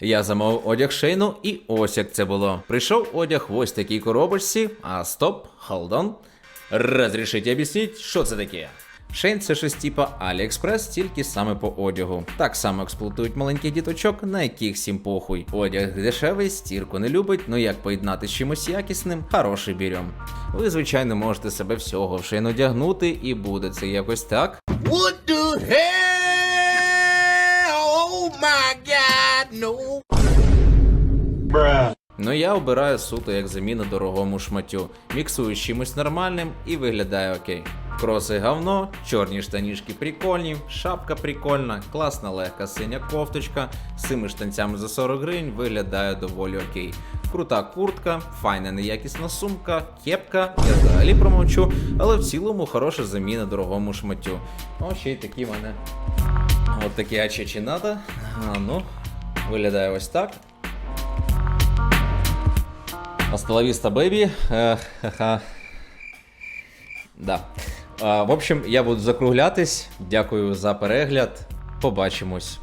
Я замовив одяг шейну, і ось як це було. Прийшов одяг в ось такій коробочці, а стоп, hold on. Разрішіть об'ясніть, що це таке? Шейн це щось типа AliExpress, тільки саме по одягу. Так само експлуатують маленьких діточок, на яких всім похуй. Одяг дешевий, стірку не любить, ну як поєднати з чимось якісним, хороший бірьом. Ви, звичайно, можете себе всього в шейн одягнути, і буде це якось так. What the hell? Oh my god. Ну я обираю суто як заміну дорогому шматю, міксую з чимось нормальним і виглядає окей. Кроси говно, чорні штанішки прикольні, шапка прикольна, класна легка синя кофточка, з цими штанцями за 40 гривень виглядає доволі окей. Крута куртка, файна неякісна сумка, кепка, я взагалі промовчу, але в цілому хороша заміна дорогому шматю. О, ще й такі мене. От такі ачечінада. А, ну, виглядає ось так. Асталавіста бейбі. Е, ха-ха. Да. В общем, я буду закруглятись. Дякую за перегляд. Побачимось.